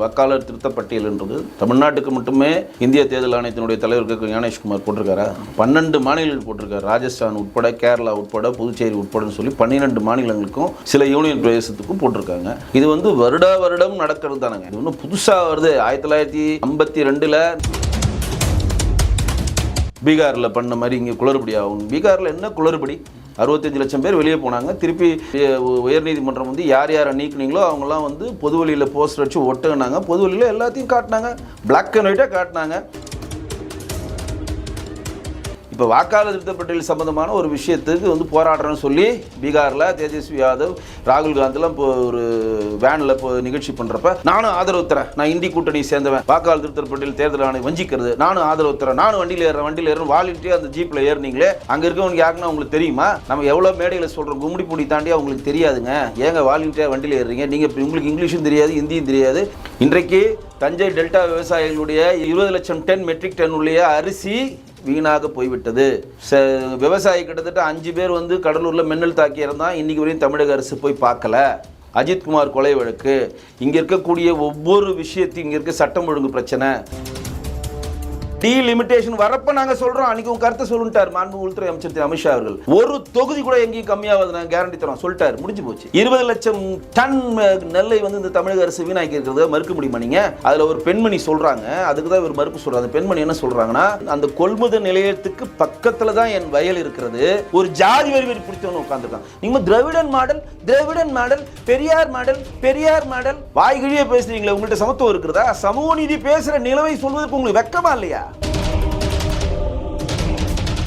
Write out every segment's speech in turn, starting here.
வாக்காளர் திருத்த பட்டியல்ன்றது தமிழ்நாட்டுக்கு மட்டுமே இந்திய தேர்தல் ஆணையத்தினுடைய தலைவருக்கு ஞானேஷ்குமார் போட்டிருக்காரா? பன்னெண்டு மாநிலங்கள் போட்டிருக்காரு. ராஜஸ்தான் உட்பட கேரளா உட்பட புதுச்சேரி உட்படன்னு சொல்லி பன்னிரெண்டு மாநிலங்களுக்கும் சில யூனியன் பிரதேசத்துக்கும் போட்டிருக்காங்க. இது வந்து வருடா வருடம் நடக்கிறது தானங்க. இது ஒன்றும் புதுசாக வருது. ஆயிரத்தி தொள்ளாயிரத்தி ஐம்பத்தி ரெண்டில் பீகாரில் பண்ண மாதிரி இங்கே குளறுபடி ஆகும். பீகாரில் என்ன குளறுபடி? அறுபத்தஞ்சு லட்சம் பேர் வெளியே போனாங்க. திருப்பி உயர்நீதிமன்றம் வந்து யார் யாரை நீக்குனீங்களோ அவங்களாம் வந்து பொது வழியில் போஸ்டர் வச்சு ஒட்டுனாங்க. பொது வழியில் எல்லாத்தையும் காட்டினாங்க. பிளாக் அண்ட் ஒயிட்டாக காட்டினாங்க. இப்போ வாக்காளர் திருத்த பட்டியல் ஒரு விஷயத்துக்கு வந்து போராடுறேன்னு சொல்லி பீகாரில் தேஜஸ்வி யாதவ் ராகுல் காந்திலாம் இப்போ ஒரு வேனில் இப்போ நிகழ்ச்சி பண்ணுறப்ப நானும் ஆதரவு தரேன். நான் இந்தி கூட்டணி சேர்ந்தவன். வாக்காளர் திருத்த பட்டியல் தேர்தல் ஆணையம் வஞ்சிக்கிறது. நானும் ஆதரவு தரேன். நானும் வண்டியில் ஏறுறேன். வண்டியில் ஏறுறேன். வாலிட்டு அந்த ஜீப்பில் ஏறுனீங்களே. அங்கே இருக்கவங்க யாருன்னா உங்களுக்கு தெரியுமா? நம்ம எவ்வளோ மேடையில் சொல்கிறோம் கும்மிடி பூடி தாண்டி அவங்களுக்கு தெரியாதுங்க. ஏங்க வாலிட்டியாக வண்டியில் ஏறுறீங்க? நீங்கள் உங்களுக்கு இங்கிலீஷும் தெரியாது ஹிந்தியும் தெரியாது. இன்றைக்கு தஞ்சை டெல்டா விவசாயிகளுடைய இருபது லட்சம் டன் மெட்ரிக் டன் உள்ள அரிசி வீணாக போய்விட்டது. ச விவசாயி கிட்டத்தட்ட அஞ்சு பேர் வந்து கடலூரில் மின்னல் தாக்கி இருந்தால் இன்றைக்கி வரையும் தமிழக அரசு போய் பார்க்கல. அஜித்குமார் கொலை வழக்கு. இங்கே இருக்கக்கூடிய ஒவ்வொரு விஷயத்தையும் இங்கே இருக்க சட்டம் ஒழுங்கு பிரச்சனை. டீலிமிட்டேஷன் வரப்ப நாங்க சொல்றோம். அன்னைக்கு உங்க கருத்தை சொல்லிட்டார் மாண்பு உள்துறை அமைச்சர் திரு அமித்ஷா அவர்கள். ஒரு தொகுதி கூட எங்கேயும் கம்மியாவது நாங்க கேரண்டி தரோம் சொல்லிட்டார். முடிஞ்சு போச்சு. இருபது லட்சம் டன் நெல்லை வந்து இந்த தமிழக அரசு வீணாக்கி இருக்கிறத மறுக்க முடியுமா நீங்க? அதுல ஒரு பெண்மணி சொல்றாங்க. அதுக்கு தான் இவர் மறுப்பு சொல்றாங்க அந்த பெண்மணி என்ன சொல்றாங்கன்னா அந்த கொள்முதல் நிலையத்துக்கு பக்கத்துல தான் என் வயல் இருக்கிறது. ஒரு ஜாதி வரி வரி பிடிச்சவனு உட்காந்துருக்கான் நீங்க திராவிடன் மாடல் திராவிடன் model Periyar model Periyar model. வாய்கிழியே பேசுறீங்களே உங்கள்கிட்ட சமத்துவம் இருக்கிறதா? சமூக நீதி பேசுற நிலைமை சொல்வதற்கு உங்களுக்கு வெக்கமா இல்லையா?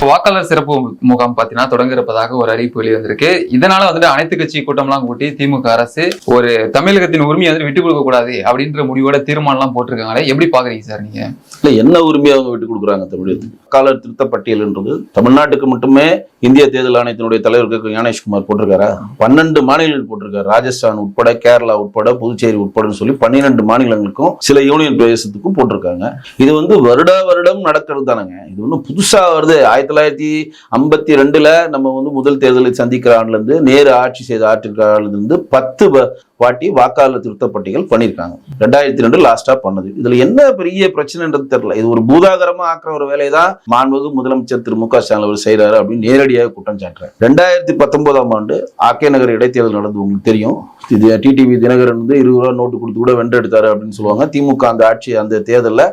வாக்காளர் சிறப்பு முகாம் பார்த்தீங்கன்னா தொடங்க இருப்பதாக ஒரு அறிவிப்பு வெளிவந்திருக்கு. இதனால வந்துட்டு அனைத்து கட்சி கூட்டம்லாம் கூட்டி திமுக அரசு ஒரு தமிழகத்தின் உரிமையை வந்து விட்டு கொடுக்க கூடாது அப்படின்ற முடிவோட தீர்மானம்லாம் போட்டிருக்காங்களே. எப்படி பாக்குறீங்க சார் நீங்க? இல்ல என்ன உரிமையை அவங்க விட்டு கொடுக்குறாங்க தமிழகத்துக்கு? வாக்காளர் திருத்த பட்டியல்ன்றது தமிழ்நாட்டுக்கு மட்டுமே இந்திய தேர்தல் ஆணையத்தினுடைய தலைவருக்கு ஞானேஷ்குமார் போட்டிருக்காரா? பன்னெண்டு மாநிலங்கள் போட்டிருக்காரு. ராஜஸ்தான் உட்பட கேரளா உட்பட புதுச்சேரி உட்படன்னு சொல்லி பன்னிரெண்டு மாநிலங்களுக்கும் சில யூனியன் பிரதேசத்துக்கும் போட்டிருக்காங்க. இது வந்து வருடா வருடம் நடக்கிறது தானங்க. இது ஒன்றும் புதுசா வருது. ஆயிரத்தி தொள்ளாயிரத்தி ஐம்பத்தி ரெண்டுல நம்ம வந்து முதல் தேர்தலை சந்திக்கிற ஆண்டுலேருந்து நேரு ஆட்சி செய்த ஆட்சிக்கிற பத்து வாட்டி வாக்காளர் திருத்த பட்டியல் பண்ணியிருக்காங்க. ரெண்டாயிரத்தி ரெண்டு லாஸ்டா பண்ணது. இதுல என்ன பெரிய பிரச்சனைன்றது தெரியல. இது ஒரு பூதாகரமா ஆக்குற ஒரு வேலையை தான் மாண்புமிகு முதலமைச்சர் திரு மு க ஸ்டாலின் அவர் செய்யறாரு அப்படின்னு நேரடியாக குற்றம் சாட்டுறாரு. ரெண்டாயிரத்தி பத்தொன்பதாம் ஆண்டு ஆக்கே நகர் இடைத்தேர்தல் நடந்து உங்களுக்கு தெரியும். இது டிடிவி தினகரன் வந்து இருபது ரூபா நோட்டு கொடுத்து கூட வென்றெடுத்தாரு அப்படின்னு சொல்லுவாங்க. திமுக அந்த ஆட்சி அந்த தேர்தலில்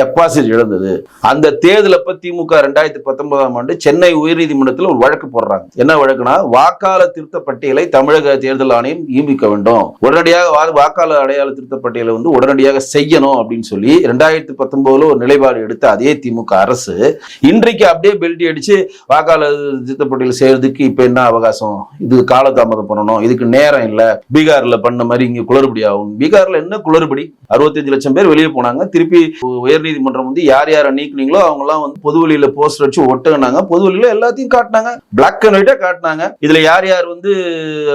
டெபாசிட் இழந்தது. அந்த தேர்தல் திமுக ரெண்டாயிரத்தி பத்தொன்பதாம் ஆண்டு சென்னை உயர்நீதிமன்றத்தில் ஒரு வழக்கு போடுறாங்க. என்ன வழக்குனா வாக்காளர் திருத்த பட்டியலை தமிழக தேர்தல் ஆணையம் நியமிக்க வேண்டும். உடனடியாக வா- வாக்காளர் அடையாள திருத்த பட்டியலை வந்து உடனடியாக செய்யணும் அப்படின்னு சொல்லி ரெண்டாயிரத்தி பத்தொன்பதுல ஒரு நிலைப்பாடு எடுத்த அதே திமுக அரசு இன்றைக்கு அப்படியே பெல்ட் அடிச்சு வாக்காளர் திருத்த பட்டியல் செய்யறதுக்கு இப்ப என்ன அவகாசம்? இது காலதாமதம் பண்ணணும். இதுக்கு நேரம் இல்ல. பீகார்ல பண்ண மாதிரி இங்க குளறுபடி ஆகும். பீகார்ல என்ன குளறுபடி? அறுபத்தஞ்சு லட்சம் பேர் வெளியே போனாங்க. திருப்பி உயர்நீதிமன்றம் வந்து யார் யாரை நீக்கினீங்களோ அவங்க எல்லாம் வந்து பொதுவெளியில போஸ்டர் வச்சு ஒட்டுனாங்க பொதுவெளியில எல்லாத்தையும் காட்டினாங்க. பிளாக் அண்ட் ஒயிட்டா காட்டினாங்க. இதுல யார் யார் வந்து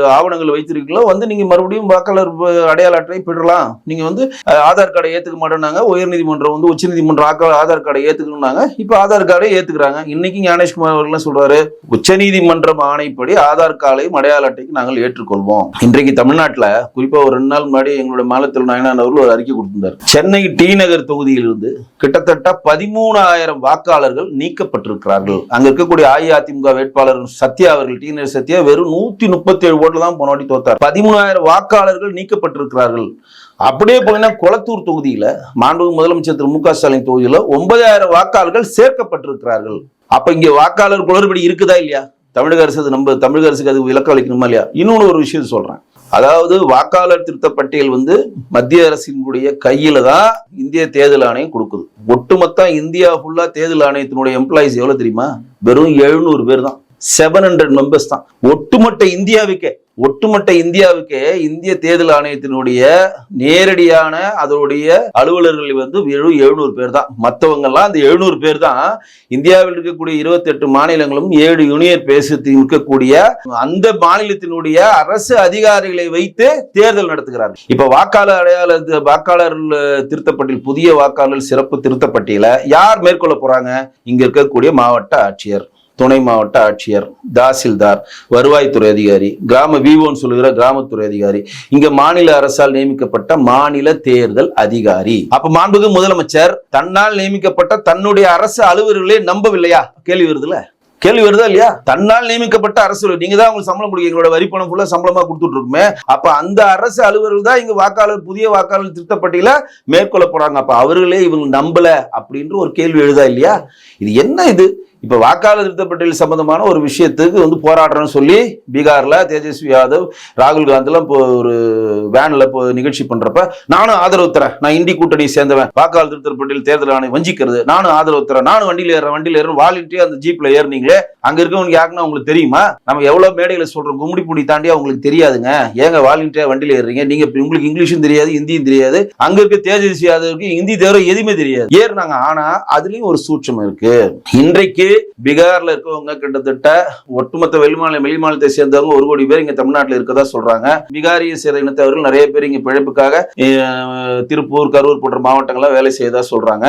ஆவணங்கள் வைத்திருக்கீங்களோ வந்து நீங்க மறுபடியும் வாக்காளர் அடையாள அட்டை பெறலாம் நீங்கள் வந்து ஆதார் கார்டை ஏற்றுக்க மாட்டேன்னாங்க. உயர்நீதிமன்றம் வந்து உச்சநீதிமன்றம் ஆக்க- ஆதார் கார்டை ஏற்றுக்கணும்னாங்க இப்போ ஆதார் கார்டை ஏற்றுக்கிறாங்க இன்னைக்கு ஞானேஷ்குமார் அவர்கள் சொல்கிறாரு உச்சநீதிமன்றம் ஆணைப்படி ஆதார் கார்டையும் அடையாள அட்டைக்கு நாங்கள் ஏற்றுக்கொள்வோம். இன்றைக்கு தமிழ்நாட்டில் குறிப்பாக ஒரு ரெண்டு நாள் முன்னாடி எங்களுடைய மாநிலத்தில் நாயனான் அவர்கள் ஒரு அறிக்கை கொடுத்திருந்தார். சென்னை டி நகர் தொகுதியிலிருந்து கிட்டத்தட்ட பதிமூணாயிரம் வாக்காளர்கள் நீக்கப்பட்டிருக்கிறார்கள். அங்க இருக்கக்கூடிய அஇஅதிமுக வேட்பாளர் சத்யா அவர்கள் டி நகர் சத்யா வெறும் நூத்தி முப்பத்தி ஏழு ஓட்டு தான் போன வாட்டி தோத்தார். பதிமூணாயிரம் வாக்காளர்கள் நீக்கப்பட்டிருக்கிறார்கள். அப்படியே போனீங்கன்னா கொளத்தூர் தொகுதியில மாண்பு முதலமைச்சர் திரு மு க ஸ்டாலின் தொகுதியில ஒன்பதாயிரம் வாக்காளர்கள் சேர்க்கப்பட்டிருக்கிறார்கள். அப்ப இங்க வாக்காளர் குளறுபடி இருக்குதா இல்லையா? தமிழக அரசு அது நம்ம தமிழக அரசுக்கு அது விளக்கம் அளிக்கணுமா இல்லையா? இன்னொன்னு ஒரு விஷயம் சொல்றேன். அதாவது வாக்காளர் திருத்த பட்டியல் வந்து மத்திய அரசினுடைய கையில தான் இந்திய தேர்தல் ஆணையம் கொடுக்குது. ஒட்டுமொத்த இந்தியா ஃபுல்லா தேர்தல் ஆணையத்தினுடைய எம்ப்ளாயிஸ் எவ்வளவு தெரியுமா? வெறும் எழுநூறு பேர் தான். செவன் ஹண்ட்ரட் மெம்பர்ஸ் தான். ஒட்டுமொத்த இந்தியாவுக்கே ஒட்டுமொத்த இந்தியாவுக்கே இந்திய தேர்தல் ஆணையத்தினுடைய நேரடியான அதனுடைய அலுவலர்கள் வந்து வெறும் எழுநூறு பேர் தான் மற்றவங்கெல்லாம் அந்த எழுநூறு பேர் தான் இந்தியாவில் இருக்கக்கூடிய இருபத்தி எட்டு மாநிலங்களும் ஏழு யூனியன் பிரதேசத்தில் இருக்கக்கூடிய அந்த மாநிலத்தினுடைய அரசு அதிகாரிகளை வைத்து தேர்தல் நடத்துகிறார்கள். இப்ப வாக்காளர் அடையாள வாக்காளர் திருத்தப்பட்டியல் புதிய வாக்காளர் சிறப்பு திருத்தப்பட்டியல யார் மேற்கொள்ள போறாங்க? இங்க இருக்கக்கூடிய மாவட்ட ஆட்சியர். துணை மாவட்ட ஆட்சியர் தாசில்தார் வருவாய்த்துறை அதிகாரி கிராம விவோன்னு சொல்லுகிற கிராமத்துறை அதிகாரி இங்க மாநில அரசால் நியமிக்கப்பட்ட மாநில தேர்தல் அதிகாரி. அப்ப மாண்புக்கு முதலமைச்சர் தன்னால் நியமிக்கப்பட்ட தன்னுடைய அரசு அலுவலர்களே நம்பவில்லையா? கேள்வி வருதுல கேள்வி வருதா இல்லையா? தன்னால் நியமிக்கப்பட்ட அரசு நீங்க தான் உங்களுக்கு சம்பளம் கொடுக்க எங்களோட வரி பணம் ஃபுல்லா சம்பளமா கொடுத்துட்டு இருக்குமே. அப்ப அந்த அரசு அலுவலர்கள் தான் இங்க வாக்காளர் புதிய வாக்காளர் திருத்தப்பட்டியல மேற்கொள்ள போறாங்க. அப்ப அவர்களே இவங்க நம்பல அப்படின்ற ஒரு கேள்வி எழுதா இல்லையா? இது என்ன இது? இப்ப வாக்காளர் திருத்தப்பட்டியல் சம்பந்தமான ஒரு விஷயத்துக்கு வந்து போராடுறேன்னு சொல்லி பீகார்ல தேஜஸ்வி யாதவ் ராகுல் காந்திலாம் இப்போ ஒரு வேனில் இப்போ நிகழ்ச்சி பண்றப்ப நானும் ஆதரவு தரேன். நான் இந்தி கூட்டணியை சேர்ந்தவன். வாக்காளர் திருத்தப்பட்டியல் தேர்தல் ஆணையம் வஞ்சிக்கிறது. நானும் ஆதரவு தரேன். நானும் வண்டியில ஏறேன் வண்டியில ஏறேன் வாலண்டியா அந்த ஜீப்ல ஏறுனீங்களே அங்க இருக்கவங்க யாருக்குன்னா உங்களுக்கு தெரியுமா? நம்ம எவ்வளவு மேடைகளை சொல்றோம். கும்மிடி புடி தாண்டி அவங்களுக்கு தெரியாதுங்க. ஏங்க வாலிட்டியாக வண்டியில ஏறுறீங்க? நீங்க இப்ப உங்களுக்கு இங்கிலீஷும் தெரியாது ஹிந்தியும் தெரியாது. அங்க இருக்க தேஜஸ்வி யாதவுக்கு ஹிந்தி தவிர எதுவுமே தெரியாது. ஏறுனாங்க. ஆனா அதுலயும் ஒரு சூட்சம் இருக்கு. இன்றைக்கு பீகார்ல இருக்கவங்க கிட்டத்தட்ட ஒட்டுமொத்த வெளிமாநில வெளிமாநிலத்தை சேர்ந்தவங்க ஒரு கோடி பேர் இங்க தமிழ்நாட்டில் இருக்கதா சொல்றாங்க. பீகாரியை சேர்ந்த இனத்தவர்கள் நிறைய பேர் இங்க பிழைப்புக்காக திருப்பூர் கரூர் போன்ற மாவட்டங்கள்லாம் வேலை செய்யதா சொல்றாங்க.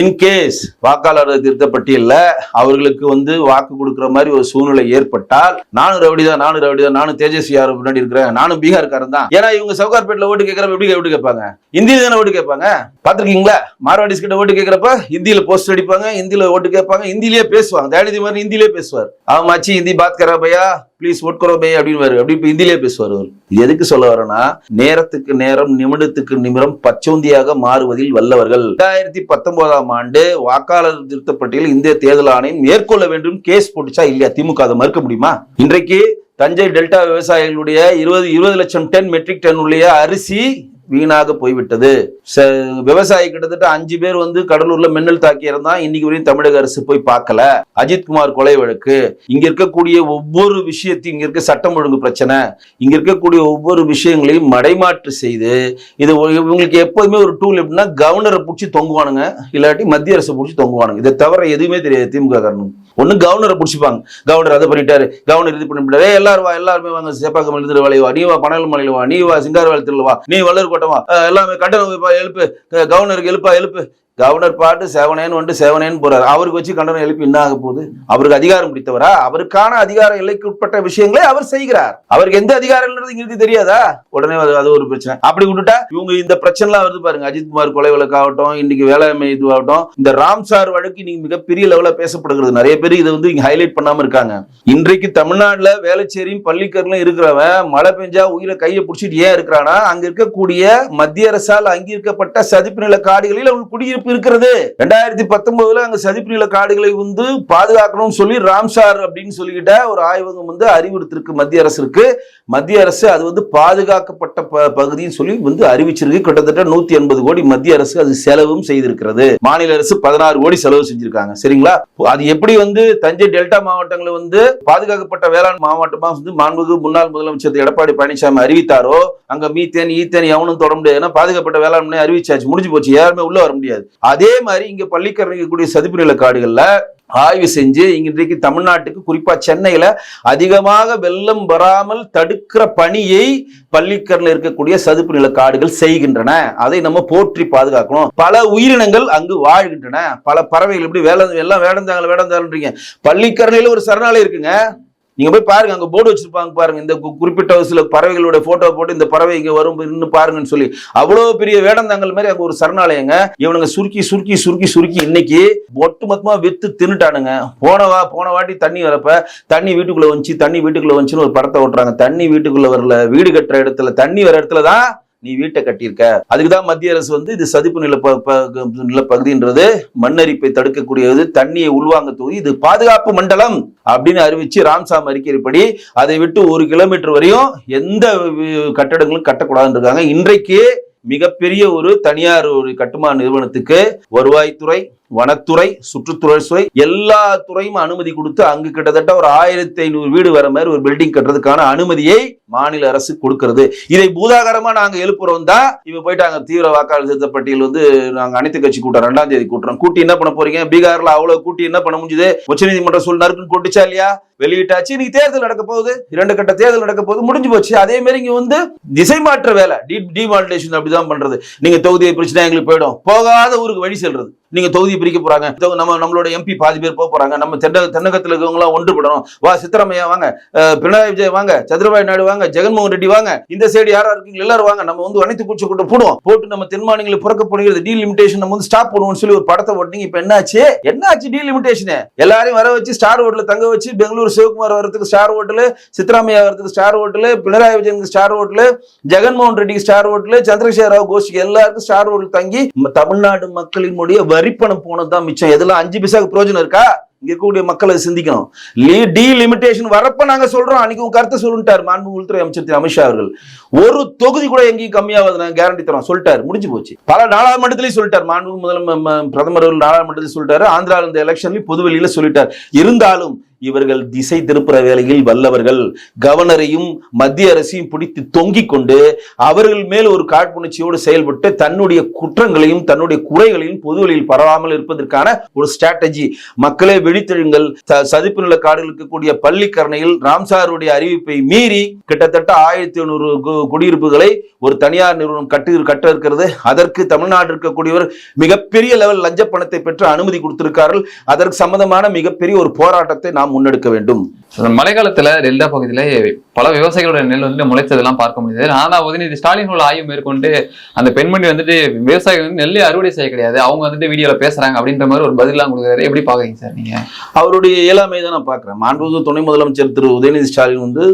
இன்கேஸ் வாக்காளர் திருத்த பட்டியல்ல அவர்களுக்கு வந்து வாக்கு கொடுக்கிற மாதிரி ஒரு சூழ்நிலை ஏற்பட்டால் நானும் ரவுடிதான் நானும் ரவுடிதான் நானும் தேஜஸ்வி யார் முன்னாடி இருக்கிறேன் நானும் பீகார்காரன் தான். ஏன்னா இவங்க சவுகார்பேட்ல ஓட்டு கேட்கறப்ப எப்படி ஓட்டு கேட்பாங்க? இந்தியில தானே ஓட்டு கேட்பாங்க? பாத்துருக்கீங்களா மார்வாடிஸ் கிட்ட ஓட்டு கேட்கறப்ப இந்தியில போஸ்ட் அடிப்பாங்க இந்தியில ஓட்டு கேட்பாங்க ஹிந்திலேயே பேசுவாங்க. தயாநிதி மாதிரி ஹிந்திலேயே பேசுவார். அவன் மாச்சி ஹிந்தி பாத் கரா பையா? ப்ளீஸ் ஓட் கரோ பையா? அப்படின்னு அப்படி இப்போ ஹிந்திலே பேசுவார் அவர். இது எதுக்கு சொல்ல வரேன்னா நேரத்துக்கு நேரம் நிமிடத்துக்கு நிமிடம் பச்சோந்தியாக மாறுவதில் வல்லவர்கள். ரெண்டாயிரத்தி பத்தொன்பதாம் ஆண்டு வாக்காளர் திருத்த பட்டியல் இந்திய தேர்தல் ஆணையம் மேற்கொள்ள வேண்டும் கேஸ் போட்டுச்சா இல்லையா? திமுக அதை மறுக்க முடியுமா? இன்றைக்கு தஞ்சை டெல்டா விவசாயிகளுடைய இருபது இருபது லட்சம் டன் மெட்ரிக் டன் உள்ள அரிசி வீணாக போய்விட்டது. விவசாயி கிட்டத்தட்ட அஞ்சு பேர் வந்து கடலூர்ல மின்னல் தாக்கி இருந்தான் இன்னைக்கு வரையும் தமிழக அரசு போய் பார்க்கல. அஜித்குமார் கொலை வழக்கு. இங்க இருக்கக்கூடிய ஒவ்வொரு விஷயத்தையும் இங்க இருக்க சட்டம் ஒழுங்கு பிரச்சனை இங்க இருக்கக்கூடிய ஒவ்வொரு விஷயங்களையும் மடைமாற்று செய்து இது இவங்களுக்கு எப்போதுமே ஒரு டூல் எப்படின்னா கவர்னரை பிடிச்சி தொங்குவானுங்க. இல்லாட்டி மத்திய அரசு பிடிச்சி தொங்குவானுங்க. இதை தவிர எதுவுமே தெரியாது திமுக காரணம் ஒண்ணு கவர்னரை பிடிச்சிப்பாங்க. கவர்னர் அதை பண்ணிட்டாரு. கவர்னர் இது பண்ணிட்டாரு ஏய், எல்லாரும் வா எல்லாருமே வாங்க. சேப்பாக்கம் எழுந்துட்டு வளைவா வா. நீ வா பனகல் மலையில வா. நீ வா சிங்காரவாளத்தில் வா. நீ வள்ளர் கோட்டமா எல்லாமே கட்டணம் எழுப்பு. கவர்னருக்கு எழுப்பா எழுப்பு. கவர்னர் பாட்டு செவனேன்னு வந்து செவனேன்னு போறாரு. அவருக்கு வச்சு கண்டனம் எழுப்பி என்ன ஆக போகுது? அவருக்கு அதிகாரம் பிடித்தவரா? அவருக்கான அதிகார எல்லைக்கு உட்பட்ட விஷயங்களை அவர் செய்கிறார். அவருக்கு எந்த அதிகாரம்ன்றது இங்கிருந்து தெரியாதா? உடனே அது ஒரு பிரச்சனை. அப்படி விட்டுட்டா இவங்க இந்த பிரச்சனைலாம் வருது பாருங்க. அஜித்குமார் கொலை வழக்காகட்டும் இன்னைக்கு வேளாண்மை இதுவாகட்டும் இந்த ராம்சார் வழக்கு இன்னைக்கு மிகப்பெரிய லெவல பேசப்படுகிறது. நிறைய பேர் இதை வந்து இங்க ஹைலைட் பண்ணாம இருக்காங்க. இன்றைக்கு தமிழ்நாட்டில் வேலைச்சேரியும் பள்ளிக்கரிலும் இருக்கிறவன் மழை பெஞ்சா உயிரை கையை பிடிச்சிட்டு ஏன் இருக்கிறானா? அங்க இருக்கக்கூடிய மத்திய அரசால் அங்கீகரிக்கப்பட்ட சதிப்பு நில காடுகளில் அவங்க குடியிருப்பு இருக்கிறது. ரெண்டாயிரத்தி பத்தொன்பதுல அங்க சதிப்பு நில காடுகளை வந்து பாதுகாக்கணும்னு சொல்லி ராம்சார் அப்படின்னு சொல்லிக்கிட்ட ஒரு ஆய்வகம் வந்து அறிவுறுத்திருக்கு மத்திய அரசுக்கு மத்திய அரசு அது வந்து பாதுகாக்கப்பட்ட ப- பகுதின்னு சொல்லி வந்து அறிவிச்சிருக்கு. கிட்டத்தட்ட நூத்தி எண்பது கோடி மத்திய அரசு அது செலவும் செய்திருக்கிறது. மாநில அரசு பதினாறு கோடி செலவு செஞ்சிருக்காங்க. சரிங்களா? அது எப்படி வந்து தஞ்சை டெல்டா மாவட்டங்களை வந்து பாதுகாக்கப்பட்ட வேளாண் மாவட்டமா வந்து மாண்புமிகு முன்னாள் முதலமைச்சர் எடப்பாடி பழனிசாமி அறிவித்தாரோ? அங்க மீத்தேன் ஈத்தேன் எவனும் தொட முடியாது. ஏன்னா பாதுகாக்கப்பட்ட வேளாண்மை அறிவிச்சாச்சு. முடிஞ்சு போச்சு. யாருமே உள்ள வர முடியாது. அதே மாதிரி இங்க பள்ளிக்கரணை இருக்கக்கூடிய சதுப்பு நில காடுகள்ல ஆய்வு செஞ்சு இங்க இன்றைக்கு தமிழ்நாட்டுக்கு குறிப்பா சென்னையில அதிகமாக வெள்ளம் வராமல் தடுக்கிற பணியை பள்ளிக்கரில் இருக்கக்கூடிய சதுப்பு நில காடுகள் செய்கின்றன. அதை நம்ம போற்றி பாதுகாக்கணும். பல உயிரினங்கள் அங்கு வாழ்கின்றன. பல பறவைகள் எப்படி வேலை எல்லாம் வேடந்தாங்க வேடந்தாங்கன்றீங்க பள்ளிக்கரணையில ஒரு சரணாலயம் இருக்குங்க. நீங்க போய் பாருங்க அங்க போர்டு வச்சிருப்பாங்க பாருங்க. இந்த குறிப்பிட்ட சில பறவைகளோட போட்டோ போட்டு இந்த பறவை இங்க வரும் நின்று பாருங்கன்னு சொல்லி. அவ்வளவு பெரிய வேடந்தாங்கல் மாதிரி அங்க ஒரு சரணாலயங்க. இவனுங்க சுருக்கி சுருக்கி சுருக்கி சுருக்கி இன்னைக்கு ஒட்டுமொத்தமா வித்து தின்னுட்டானுங்க. போன வா போன வாட்டி தண்ணி வரப்ப தண்ணி வீட்டுக்குள்ள வந்துச்சு தண்ணி வீட்டுக்குள்ள வந்துச்சுன்னு ஒரு படத்தை ஓட்டுறாங்க. தண்ணி வீட்டுக்குள்ள வரல வீடு கட்டுற இடத்துல தண்ணி வர இடத்துல தான் நீ வீட்டை கட்டியிருக்க. அதுக்குதான் மத்திய அரசு வந்து இது சதுப்பு நில நிலப்பகுதின்றது மண்ணரிப்பை தடுக்கக்கூடியது தண்ணியை உள்வாங்க தொகுதி இது பாதுகாப்பு மண்டலம் அப்படின்னு அறிவிச்சு ராம்சாம் அறிக்கைப்படி அதை விட்டு ஒரு கிலோமீட்டர் வரையும் எந்த வி- கட்டடங்களும் கட்டக்கூடாதுன்னு இருக்காங்க இன்றைக்கு மிகப்பெரிய ஒரு தனியார் ஒரு கட்டுமான நிறுவனத்துக்கு வருவாய்த்துறை வனத்துறை சுற்றுச்சூழல் எல்லா துறையும் அனுமதி கொடுத்து அங்கு கிட்டத்தட்ட ஒரு ஆயிரத்தி ஐநூறு வீடு வர மாதிரி ஒரு பில்டிங் கட்டுறதுக்கான அனுமதியை மாநில அரசு கொடுக்கிறது. இதை பூதாகரமா நாங்க எழுப்புறோம் தான். இப்ப போயிட்டு அங்க தீவிர வாக்காளர் திருத்த பட்டியல் வந்து நாங்க அனைத்து கட்சி கூட்டம் ரெண்டாம் தேதி கூட்டுறோம். கூட்டி என்ன பண்ண போறீங்க? பீகார்ல அவ்வளவு கூட்டி என்ன பண்ண முடிஞ்சது? உச்சநீதிமன்றம் சொல் நறுக்குன்னு கொட்டுச்சா இல்லையா? வெளியிட்டாச்சு. இன்னைக்கு தேர்தல் நடக்க போகுது. இரண்டு கட்ட தேர்தல் நடக்க போகுது. முடிஞ்சு போச்சு. அதே மாதிரி இங்க வந்து திசை மாற்ற வேலை. டி டிமானிட்டேஷன் அப்படிதான் பண்றது. நீங்க தொகுதியை பிரச்சனை எங்களுக்கு போயிடும். போகாத ஊருக்கு வழி செல்றது. நீங்க தொகுதி பிரிக்க போறாங்க. நம்ம நம்மளோட எம்பி பாதி பேர் போக போறாங்க. நம்ம தென்ன தென்னகத்தில் இருக்கவங்களாம் ஒன்றுபடணும். வா சித்தராமையா வாங்க. பினராயி விஜய் வாங்க. சந்திரபாபு நாயுடு வாங்க. ஜெகன்மோகன் ரெட்டி வாங்க. இந்த சைடு யாரா இருக்கீங்க எல்லாரும் வாங்க. நம்ம வந்து அனைத்து பூச்சி கூட்டம் போடுவோம். போட்டு நம்ம தென் மாநிலங்களை புறக்கப்படுகிறது டீலிமிட்டேஷன் நம்ம வந்து ஸ்டாப் பண்ணுவோம்னு சொல்லி ஒரு படத்தை ஓட்டிங்க இப்ப என்னாச்சு? என்னாச்சு டீலிமிட்டேஷன் எல்லாரையும் வர வச்சு ஸ்டார் ஹோட்டல தங்க வச்சு பெங்களூர் சிவகுமார் வரதுக்கு ஸ்டார் ஹோட்டல் சித்தராமையா வரதுக்கு ஸ்டார் ஹோட்டல் பினராயி விஜயனுக்கு ஸ்டார் ஹோட்டல் ஜெகன்மோகன் ரெட்டிக்கு ஸ்டார் ஹோட்டல் சந்திரசேகர ராவ் கோஷிக்கு எல்லாருக்கும் ஸ்டார் ஹோட்டல் தங்கி தமிழ்நாடு மக்களினுடைய வரிப்பணம் போனதுதான் மிச்சம். எதுல அஞ்சு பைசாவுக்கு பிரயோஜனம் இருக்கா? இங்க இருக்கக்கூடிய மக்கள் அதை சிந்திக்கணும். டி லிமிடேஷன் வரப்ப நாங்க சொல்றோம். அன்னைக்கு உங்க கருத்தை சொல்லிட்டார் மாண்பு உள்துறை அமைச்சர் திரு அமித்ஷா அவர்கள். ஒரு தொகுதி கூட எங்கேயும் கம்மியாவது நாங்க கேரண்டி தரோம் சொல்லிட்டார். முடிஞ்சு போச்சு. பல நாடாளுமன்றத்திலையும் சொல்லிட்டார். மாண்பு முதல் பிரதமர் அவர்கள் நாடாளுமன்றத்தில் சொல்லிட்டாரு. ஆந்திராவில் இந்த எலெக்ஷன்லயும் பொதுவெளியில சொல்லிட்டார். இருந்தாலும் இவர்கள் திசை திருப்புற வேலையில் வல்லவர்கள் கவர்னரையும் மத்திய அரசையும் பிடித்து தொங்கிக் கொண்டு அவர்கள் மேல் ஒரு காழ்ப்புணர்ச்சியோடு செயல்பட்டு தன்னுடைய குற்றங்களையும் தன்னுடைய குறைகளையும் பொதுவெளியில் பரவாமல் இருப்பதற்கான ஒரு ஸ்ட்ராட்டஜி மக்களே விழித்தெழுங்கள். சதுப்பு நில காடுகள் இருக்கக்கூடிய பள்ளிக்கரணையில் ராம்சாருடைய அறிவிப்பை மீறி கிட்டத்தட்ட ஆயிரத்தி ஐநூறு குடியிருப்புகளை ஒரு தனியார் நிறுவனம் கட்டு கட்ட இருக்கிறது. அதற்கு தமிழ்நாடு இருக்கக்கூடியவர் மிகப்பெரிய லெவல் லஞ்ச பணத்தை பெற்று அனுமதி கொடுத்திருக்கார்கள். அதற்கு சம்பந்தமான மிகப்பெரிய ஒரு போராட்டத்தை நாம் முன்னெடுக்க வேண்டும். அந்த மழைக்காலத்துல டெல்டா பகுதியில பல விவசாயிகளோட நெல் வந்துட்டு முளைச்சதெல்லாம் பார்க்க முடியுது. ஆனா உதயநிதி ஸ்டாலின் உள்ள ஆய்வு மேற்கொண்டு அந்த பெண்மணி வந்துட்டு விவசாயிகள் வந்து நெல்லை அறுவடை செய்ய கிடையாது. அவங்க வந்துட்டு வீடியோல பேசுறாங்க அப்படின்ற மாதிரி ஒரு பதிலாம் கொடுக்குறாரு. எப்படி பாக்குறீங்க சார் நீங்க? அவருடைய இயலாமை தான் நான் பார்க்குறேன். மாண்புமிகு துணை முதலமைச்சர் திரு உதயநிதி ஸ்டாலின் வந்து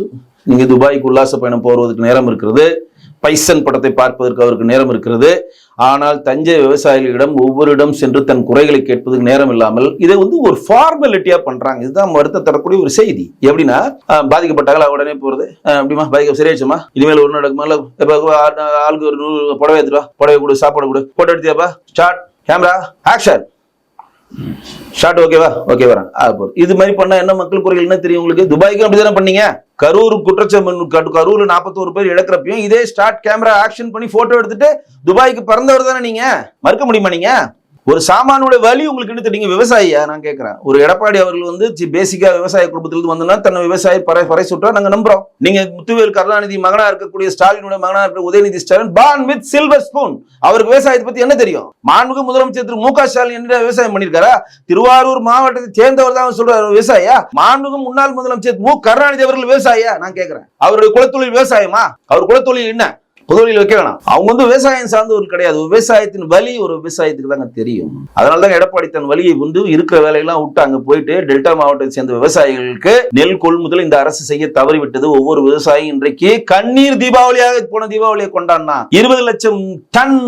நீங்க துபாய்க்கு உல்லாச பயணம் போறதுக்கு நேரம் இருக்கிறது. பைசன் படத்தை பார்ப்பதற்கு அவருக்கு நேரம் இருக்கிறது. ஆனால் தஞ்சை விவசாயிகளிடம் ஒவ்வொரு இடம் சென்று தன் குறைகளை கேட்பதற்கு நேரம் இல்லாமல் இதை வந்து ஒரு ஃபார்மாலிட்டியா பண்றாங்க. இதுதான் வருத்த தரக்கூடிய ஒரு செய்தி. எப்படின்னா பாதிக்கப்பட்டாங்களா உடனே போறது? அப்படிமா பாதிக்க சரியாச்சுமா இனிமேல் ஒரு நடக்குமா இல்ல ஆளுக்கு ஒரு நூறு புடவை எடுத்துருவா புடவை கொடு சாப்பாடு கொடு. போட்டோ எடுத்தியாப்பா? ஸ்டார்ட் கேமரா ஆக்ஷன் ஷார்ட் ஓகேவா ஓகே வரேன். இது மாதிரி பண்ணா என்ன மக்கள் குறைகள் என்ன தெரியும் உங்களுக்கு? துபாய்க்கும் அப்படிதானே பண்ணீங்க? கரூர் குற்றச்சம்பன் கரூர்ல நாற்பத்தோரு பேர் இழக்கிறப்பையும் இதே ஸ்டார்ட் கேமரா ஆக்ஷன் பண்ணி போட்டோ எடுத்துட்டு துபாய்க்கு பிறந்தவர் தானே நீங்க? மறுக்க முடியுமா நீங்க? ஒரு சாமானுடைய வலி உங்களுக்கு என்ன தெரியுங்க விவசாயியா? நான் கேட்கிறேன் ஒரு எடப்பாடி அவர்கள் வந்து பேசிக்கா விவசாய குடும்பத்திலிருந்து வந்தோம்னா தன்னை விவசாய பறை பறை சுற்றா நாங்க நம்புறோம். நீங்க முத்துவேல் கருணாநிதி மகனா இருக்கக்கூடிய ஸ்டாலினுடைய மகனா இருக்க Udhayanidhi Stalin born with silver spoon அவருக்கு விவசாயத்தை பத்தி என்ன தெரியும்? மாண்புக முதலமைச்சர் திரு மு க. ஸ்டாலின் என்ன விவசாயம் பண்ணிருக்காரா திருவாரூர் மாவட்டத்தை சேர்ந்தவர் தான் சொல்றாரு. விவசாயியா? மாண்புக முன்னாள் முதலமைச்சர் மு. கருணாநிதி அவர்கள் விவசாயியா? நான் கேட்கிறேன் அவருடைய குலத்தொழில் விவசாயமா? அவர் குலத்தொழில் என்ன? பொதுவெளியில் வைக்க வேணாம். அவங்க வந்து விவசாயம் சார்ந்தவர் கிடையாது. விவசாயத்தின் வலி ஒரு விவசாயத்துக்கு தாங்க தெரியும். அதனால தான் எடப்பாடி தன் வழியை வந்து இருக்கிற வேலையெல்லாம் விட்டு அங்கே போயிட்டு டெல்டா மாவட்டத்தை சேர்ந்த விவசாயிகளுக்கு நெல் கொள்முதல் இந்த அரசு செய்ய தவறிவிட்டது. ஒவ்வொரு விவசாயி இன்றைக்கு கண்ணீர் தீபாவளியாக போன தீபாவளியை கொண்டாடினா இருபது லட்சம் டன்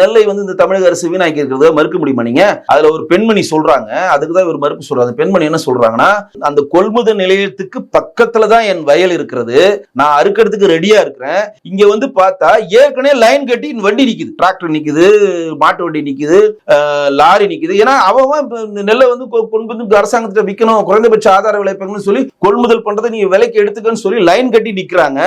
நெல்லை வந்து இந்த தமிழக அரசு வீணாக்கி இருக்கிறத மறுக்க முடியுமா நீங்க? அதுல ஒரு பெண்மணி சொல்றாங்க. அதுக்கு தான் இவர் மறுப்பு சொல்றாங்க பெண்மணி என்ன சொல்றாங்கன்னா அந்த கொள்முதல் நிலையத்துக்கு பக்கத்துல தான் என் வயல் இருக்கிறது. நான் அறுக்கிறதுக்கு ரெடியா இருக்கிறேன். இங்க வந்து பார்த்து ஏற்கனவே லைன் கட்டி வண்டி நிக்குது. டிராக்டர் நிக்குது மாட்டு வண்டி நிக்குது லாரி நிக்குது. ஏன்னா அவன் இந்த நெல்லை வந்து கொண்டு வந்து அரசாங்கத்திட்ட விற்கணும் குறைந்தபட்ச ஆதார விளைப்பங்கன்னு சொல்லி கொள்முதல் பண்றதை நீங்க விலைக்கு எடுத்துக்கன்னு சொல்லி லைன் கட்டி நிக்கிறாங்க.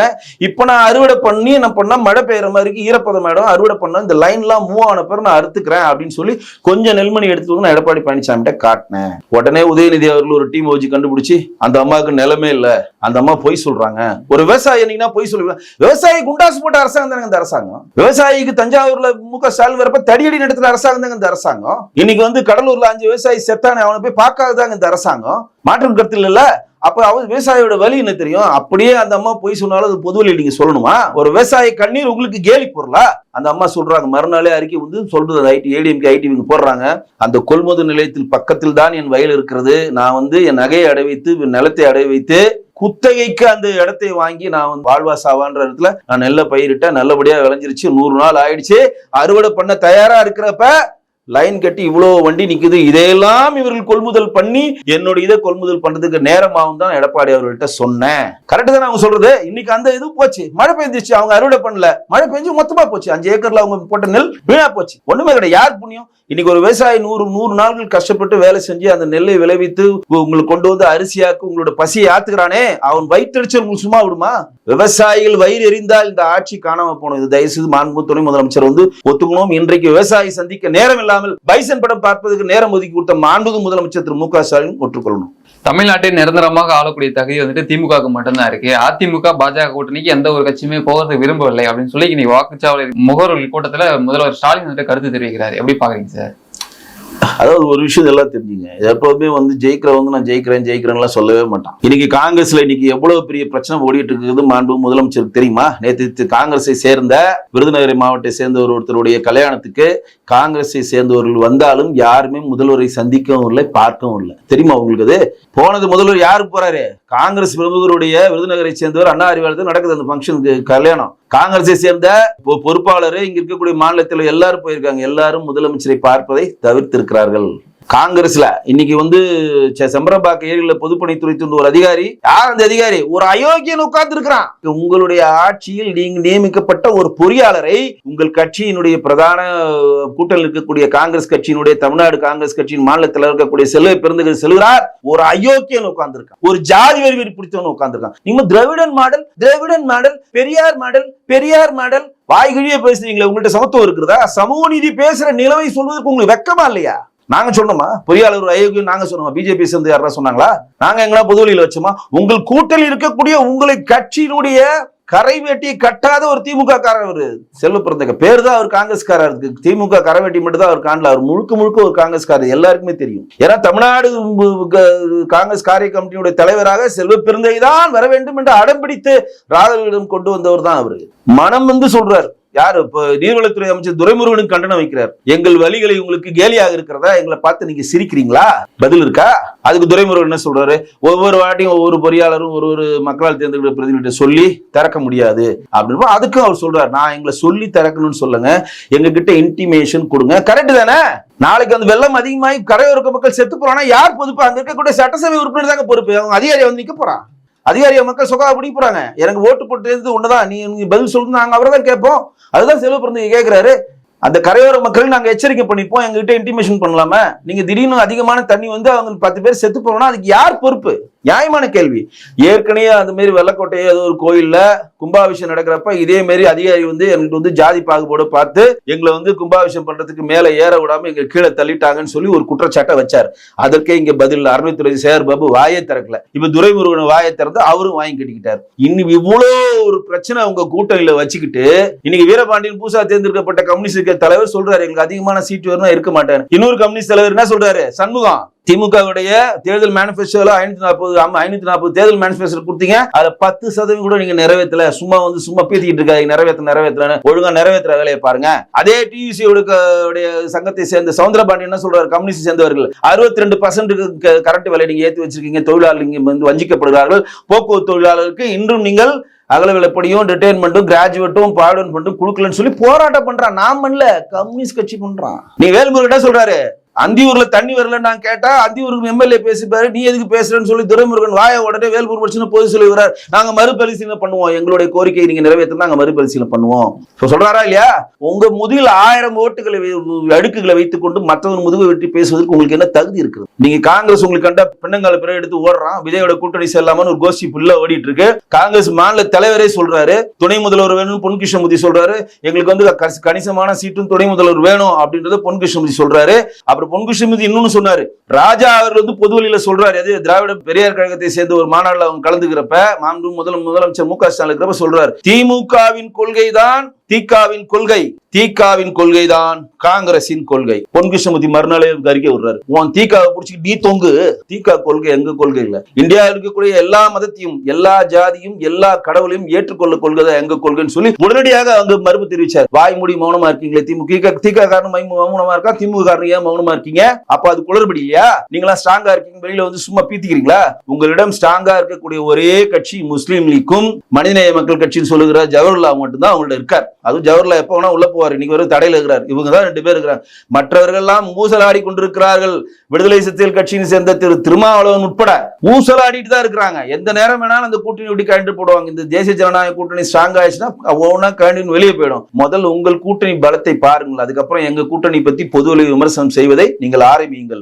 இப்ப நான் அறுவடை பண்ணி என்ன பண்ணா மழை பெய்யற மாதிரி இருக்கு, ஈரப்பதம் ஆயிடும் அறுவடை பண்ண இந்த லைன் எல்லாம் மூவ் ஆன பிறகு நான் அறுத்துக்கிறேன் அப்படின்னு சொல்லி கொஞ்சம் நெல்மணி எடுத்து நான் எடப்பாடி பழனிசாமி காட்டினேன். உடனே உதயநிதி அவர்கள் ஒரு டீம் வச்சு கண்டுபிடிச்சி அந்த அம்மாவுக்கு நிலமே இல்லை. அந்த அம்மா பொய் சொல்றாங்க. ஒரு விவசாயி என்னைக்குன்னா பொய் சொல்லுவேன் விவசாயி குண்டாசு போட்ட அரசாங்கம் தானே இந்த அரசாங்கம்? விவசாயிக்கு தஞ்சாவூர்ல முக க ஸ்டாலின் வரப்ப தடியடி நடத்துல அரசாங்கம் தாங்க இந்த அரசாங்கம்? இன்னைக்கு வந்து கடலூர்ல அஞ்சு விவசாயி செத்தானே அவனை போய் பார்க்காததாங்க இந்த அரசாங்கம். மாற்றம் கருத்து இல்ல. அப்ப அவர் விவசாயியோட வழி என்ன தெரியும்? அப்படியே அந்த அம்மா பொய் சொன்னாலும் அது பொதுவெளியில் நீங்க சொல்லணுமா? ஒரு விவசாயி கண்ணீர் உங்களுக்கு கேலி பொருளா? அந்த அம்மா சொல்றாங்க மறுநாளே அறிக்கை வந்து சொல்றது ஐடி ஏடிஎம்கே ஐடி இவங்க போடுறாங்க. அந்த கொள்முதல் நிலையத்தில் பக்கத்தில் தான் என் வயல் இருக்கிறது. நான் வந்து என் நகையை அடை வைத்து நிலத்தை அடை வைத்து குத்தகைக்கு அந்த இடத்தை வாங்கி நான் வந்து வாழ்வா சாவான்ற இடத்துல நான் நெல்லை பயிரிட்டேன் நல்லபடியா விளைஞ்சிருச்சு. நூறு நாள் ஆயிடுச்சு. அறுவடை பண்ண தயாரா இருக்கிறப்ப லைன் கட்டி இவ்வளவு வண்டி நிக்குது இதையெல்லாம் இவர்கள் கொள்முதல் பண்ணி என்னோட இதை கொள்முதல் பண்றதுக்கு நேரமாகவும் தான் எடப்பாடி அவர்கள்ட்ட சொன்னேன். கரெக்ட் தான் அவங்க சொல்றது? இன்னைக்கு அந்த இது போச்சு. மழை பெஞ்சிச்சு அவங்க அறுவடை பண்ணல. மழை பெஞ்சு மொத்தமா போச்சு. அஞ்சு ஏக்கர்ல அவங்க போட்ட நெல் வீணா போச்சு. ஒண்ணுமே கிடையாது. யார் புண்ணியம்? இன்னைக்கு ஒரு விவசாயி நூறு நூறு நாட்கள் கஷ்டப்பட்டு வேலை செஞ்சு அந்த நெல்லை விளைவித்து உங்களுக்கு கொண்டு வந்து அரிசியாக்கு உங்களோட பசியை ஆத்துக்கிறானே. அவன் வயிற்றடிச்சு உங்களுக்கு சும்மா விடுமா? விவசாயிகள் வயிறு எரிந்தால் இந்த ஆட்சி காணாம போனது. இது தயவுசெய்து மாண்பு துணை முதலமைச்சர் வந்து ஒத்துக்கணும். இன்றைக்கு விவசாயி சந்திக்க நேரம் இல்லாமல் பைசன் படம் பார்ப்பதற்கு நேரம் ஒதுக்கி கொடுத்த மாண்புகு முதலமைச்சர் திரு மு க ஸ்டாலின் ஒற்றுக்கொள்ளணும் தமிழ்நாட்டை நிரந்தரமாக ஆளக்கூடிய தகுதி வந்துட்டு திமுகவுக்கு மட்டும்தான் இருக்கு. அதிமுக பாஜக கூட்டணிக்கு எந்த ஒரு கட்சியுமே போகிறதுக்கு விரும்பவில்லை அப்படின்னு சொல்லி இன்னைக்கு வாக்குச்சாவடி முகவர்கள் கூட்டத்துல முதல்வர் ஸ்டாலின் வந்துட்டு கருத்து தெரிவிக்கிறார். எப்படி பாக்குறீங்க சார்? அதாவது ஒரு விஷயம் எல்லாம் தெரிஞ்சுங்க. எப்போதுமே வந்து ஜெயிக்கிறவங்க நான் ஜெயிக்கிறேன் ஜெயிக்கிறேன்லாம் சொல்லவே மாட்டான். இன்னைக்கு காங்கிரஸ்ல இன்னைக்கு எவ்வளவு பெரிய பிரச்சனை ஓடிட்டு இருக்குது மாண்பு முதலமைச்சருக்கு தெரியுமா? நேற்று காங்கிரஸை சேர்ந்த விருதுநகரை மாவட்டத்தை சேர்ந்த ஒரு ஒருத்தருடைய கல்யாணத்துக்கு காங்கிரஸை சேர்ந்தவர்கள் வந்தாலும் யாருமே முதல்வரை சந்திக்கவும் இல்லை பார்க்கவும் இல்லை. தெரியுமா உங்களுக்கு அது? போனது முதல்வர் யாரு போறாரு? காங்கிரஸ் பிரமுகருடைய விருதுநகரை சேர்ந்தவர் அண்ணா அறிவாளத்தில் நடக்குது அந்த ஃபங்க்ஷனுக்கு கல்யாணம். காங்கிரஸை சேர்ந்த பொறுப்பாளர் இங்க இருக்கக்கூடிய மாநிலத்தில் எல்லாரும் போயிருக்காங்க. எல்லாரும் முதலமைச்சரை பார்ப்பதை தவிர்த்திருக்கிறார்கள். காங்கிரஸ்ல. இன்னைக்கு வந்து செ- செம்பரம்பாக்கம் ஏரியில பொதுப்பணித்துறை தூண்டு ஒரு அதிகாரி. யார் அந்த அதிகாரி? ஒரு அயோக்கியன் உட்கார்ந்து இருக்கிறான் உங்களுடைய ஆட்சியில் நீங்க நியமிக்கப்பட்ட ஒரு பொறியாளரை உங்கள் கட்சியினுடைய பிரதான அஹ், கூட்டணியில் இருக்கக்கூடிய காங்கிரஸ் கட்சியினுடைய தமிழ்நாடு காங்கிரஸ் கட்சியின் மாநிலத்தில் இருக்கக்கூடிய செல்வ பெருந்துகள் செல்கிறார். ஒரு அயோக்கியன் உட்கார்ந்துருக்கான். ஒரு ஜாதி வெறி வெறி பிடித்தவன் உட்கார்ந்திருக்கான். நீங்க திராவிடன் மாடல் திராவிடன் model Periyar model Periyar model. வாய்கிழியே பேசுறீங்களே உங்கள்கிட்ட சமத்துவம் இருக்கிறதா? சமூக நீதி பேசுற நிலைமை சொல்வதற்கு உங்களுக்கு வெக்கமா இல்லையா? நாங்க சொன்னோமா? பொறியாளர் அயோக்கியம் நாங்க சொன்னோமா? பிஜேபி சேர்ந்து யாரா சொன்னாங்களா? நாங்க எங்களா பொதுவெளியில வச்சோமா? உங்கள் கூட்டணியில் இருக்கக்கூடிய உங்களை கட்சியினுடைய கரை வெட்டியை கட்டாத ஒரு திமுக காரர் அவரு. செல்வ பிறந்தக. பேர் தான் அவர் காங்கிரஸ்காரர். இருக்கு திமுக கரை வெட்டி மட்டும் தான் அவர் காணல. அவர் முழுக்க முழுக்க ஒரு காங்கிரஸ்காரர். எல்லாருக்குமே தெரியும். ஏன்னா தமிழ்நாடு காங்கிரஸ் காரிய கமிட்டியுடைய தலைவராக செல்வ பிறந்தை தான் வர வேண்டும் என்று அடம்பிடித்து ராகுலிடம் கொண்டு வந்தவர் தான் அவரு. மனம் வந்து சொல்றாரு. யாரு? இப்ப நீர்வளத்துறை அமைச்சர் துரைமுருகனுக்கு கண்டனம் வைக்கிறார். எங்கள் வழிகளை உங்களுக்கு கேலியாக இருக்கிறதா? எங்களை பார்த்து நீங்க சிரிக்கிறீங்களா? பதில் இருக்கா? அதுக்கு துரைமுருகன் என்ன சொல்றாரு? ஒவ்வொரு வாட்டியும் ஒவ்வொரு பொறியாளரும் ஒரு ஒரு மக்களால் தேர்ந்தெடுக்கிற பிரதிநிதிட்ட சொல்லி திறக்க முடியாது. அப்படின்னு அதுக்கும் அவர் சொல்றாரு. நான் எங்களை சொல்லி திறக்கணும்னு சொல்லுங்க. எங்க கிட்ட இன்டிமேஷன் கொடுங்க. கரெக்ட் தானே? நாளைக்கு அந்த வெள்ளம் அதிகமாகி கரையோர மக்கள் செத்து போறானா யார் பொதுப்பா அங்க இருக்கக்கூடிய சட்டசபை உறுப்பினர் தாங்க பொறுப்பு. அவங்க அதிகாரி வந்து நிக்க போறான். அதிகாரிய மக்கள் சொக்கா பிடிக்க போறாங்க. எனக்கு ஓட்டு போட்டு ஒண்ணுதான். நீ பதில் சொல்லுங்க நாங்க அவரை தான் கேட்போம். அதுதான் செல்வ பிறந்த கேட்கிறாரு அந்த கரையோர மக்கள் நாங்க எச்சரிக்கை பண்ணிப்போம். எங்ககிட்ட இன்டிமேஷன் பண்ணலாமா. நீங்க திடீர்னு அதிகமான தண்ணி வந்து அவங்க பத்து பேர் செத்து போனா அதுக்கு யார் பொறுப்பு? நியாயமான கேள்வி. ஏற்கனவே அந்த மாதிரி வெள்ளக்கோட்டை ஏதோ ஒரு கோயில்ல கும்பாபிஷேகம் நடக்கிறப்ப இதே மாதிரி அதிகாரி வந்து எங்களுக்கு வந்து ஜாதி பாகுபாடு பார்த்து எங்களை வந்து கும்பாபிஷேகம் பண்றதுக்கு மேல ஏற விடாம எங்க கீழே தள்ளிட்டாங்கன்னு சொல்லி ஒரு குற்றச்சாட்டை வச்சார். அதற்கே இங்க பதில் அருமைத்துறை சேர் பாபு வாயை திறக்கல. இப்ப துரைமுருகன் வாயை திறந்து அவரும் வாங்கி கட்டிக்கிட்டார். இன்னும் இவ்வளோ ஒரு பிரச்சனை அவங்க கூட்டணியில வச்சுக்கிட்டு இன்னைக்கு வீரபாண்டியன் பூசா தேர்ந்தெடுக்கப்பட்ட கம்யூனிஸ்ட் தலைவர் சொல்றாரு எங்களுக்கு அதிகமான சீட் வரணும் இருக்க மாட்டேன் இன்னொரு கம்யூனிஸ்ட் தலைவர் என்ன சொல்றாரு? சண்முகம். திமுகவுடைய தேர்தல் மேனிபெஸ்டோல ஐநூத்தி நாற்பது ஐநூத்தி நாற்பது தேர்தல் மேனிபெஸ்டோ கொடுத்தீங்க. அதுல பத்து சதவீதம் கூட நீங்க நிறைவேற்றல. சும்மா வந்து சும்மா பேசிக்கிட்டு இருக்காங்க நிறைவேற்ற நிறைவேற்றலன்னு ஒழுங்கா நிறைவேற்ற வேலையை பாருங்க. அதே டியூசி உடைய சங்கத்தை சேர்ந்த சவுந்தரபாண்டி என்ன சொல்றாரு? கம்யூனிஸ்ட் சேர்ந்தவர்கள். அறுபத்தி ரெண்டு பர்சன்ட் கரண்ட் விலை நீங்க ஏற்றி வச்சிருக்கீங்க. தொழிலாளர்கள் வந்து வஞ்சிக்கப்படுகிறார்கள். போக்குவரத்து தொழிலாளர்களுக்கு இன்றும் நீங்கள் அகல விலைப்படியும் ரிட்டைர்மெண்ட்டும் கிராஜுவேட்டும் பாடன் பண்ணிட்டும் கொடுக்கலன்னு சொல்லி போராட்டம் பண்றான். நான் பண்ணல. கம்யூனிஸ்ட் கட்சி பண்றான். நீ வேல்முருகிட்ட என்ன சொல்றாரு? அந்தியூர்ல தண்ணி வரல நான் கேட்டா அந்தியூருக்கு எம்எல்ஏ பேசிப்பாரு நீ எதுக்கு பேசுறேன்னு சொல்லி துரைமுருகன் வாய உடனே வேல்பூர் பிரச்சனை பொது சொல்லுகிறார். நாங்க மறுபரிசீலனை பண்ணுவோம். எங்களுடைய கோரிக்கையை நீங்க நிறைவேற்ற நாங்க மறுபரிசீலனை பண்ணுவோம். சொல்றாரா இல்லையா? உங்க முதுகில் ஆயிரம் ஓட்டுகளை அடுக்குகளை வைத்துக் கொண்டு மற்றவங்க முதுகு வெட்டி பேசுவதற்கு உங்களுக்கு என்ன தகுதி இருக்குது நீங்க காங்கிரஸ் உங்களுக்கு கண்ட பெண்ணங்கால பிறகு எடுத்து ஓடுறான். விஜயோட கூட்டணி செல்லாமன்னு ஒரு கோஷ்டி புல்ல ஓடிட்டு இருக்கு காங்கிரஸ் மாநில தலைவரே சொல்றாரு. துணை முதல்வர் வேணும் பொன் கிருஷ்ணமூர்த்தி சொல்றாரு. எங்களுக்கு வந்து கணிசமான சீட்டும் துணை முதல்வர் வேணும் அப்படின்றத பொன் கிருஷ்ணமூர்த்தி சொல்றாரு. அப்புறம் பொன் கிருஷ்ணமூர்த்தி இன்னொன்னு சொன்னாரு. ராஜா அவர் வந்து பொதுவெளியில சொல்றாரு. அது திராவிட பெரியார் கழகத்தை சேர்ந்த ஒரு மாநாடுல அவங்க கலந்துக்கிறப்ப மாண்பு முதல் முதலமைச்சர் மு க ஸ்டாலின் இருக்கிறப்ப சொல்றாரு. திமுகவின் கொள்கைதான் தீகாவின் கொள்கை தீகாவின் கொள்கைதான் காங்கிரசின் கொள்கை. பொன் கிருஷ்ணமூர்த்தி மறுநாளே அறிக்கை விடுறாரு. உன் தீகாவை பிடிச்சி நீ தொங்கு. தீகா கொள்கை எங்க கொள்கை இல்ல. இந்தியாவில் இருக்கக்கூடிய எல்லா மதத்தையும் எல்லா ஜாதியும் எல்லா கடவுளையும் ஏற்றுக்கொள்ள கொள்கை தான் எங்க கொள்கைன்னு சொல்லி உடனடியாக அவங்க மறுப்பு தெரிவிச்சார். வாய் மூடி மௌனமா இருக்கீங்களே திமுக தீகா காரணம் மௌனமா இருக்கா? திமுக காரணம் ஏன் மௌனமா இருக்கீங்க? அப்ப அது குளறுபடி இல்லையா? நீங்களா ஸ்ட்ராங்கா இருக்கீங்க வெளியில வந்து சும்மா பீத்திக்கிறீங்களா? உங்களிடம் ஸ்ட்ராங்கா இருக்கக்கூடிய ஒரே கட்சி முஸ்லீம் லீக்கும் மனிதநேய மக்கள் கட்சின்னு சொல்லுகிற ஜவஹர்லால் மட்டும்தான் அவங்கள்ட்ட இருக்கார். அதுவும் ஜவஹர்லால் எப்போ வேணா உள்ள போவார். இன்னைக்கு வரை தடையில் இருக்கிறார். இவங்க தான் ரெண்டு பேர் இருக்கிறாங்க. மற்றவர்கள்லாம் ஊசலாடி கொண்டிருக்கிறார்கள். விடுதலை சிறுத்தைகள் கட்சியின் சேர்ந்த திரு திருமாவளவன் உட்பட ஊசலாடிட்டு தான் இருக்கிறாங்க. எந்த நேரம் வேணாலும் அந்த கூட்டணி இப்படி கழண்டு போடுவாங்க. இந்த தேசிய ஜனநாயக கூட்டணி ஸ்ட்ராங் ஆயிடுச்சுன்னா ஒவ்வொன்றா கழண்டு வெளியே போயிடும். முதல் உங்கள் கூட்டணி பலத்தை பாருங்கள். அதுக்கப்புறம் எங்க கூட்டணி பத்தி பொதுவெளி விமர்சனம் செய்வதை நீங்கள் ஆரம்பியுங்கள்.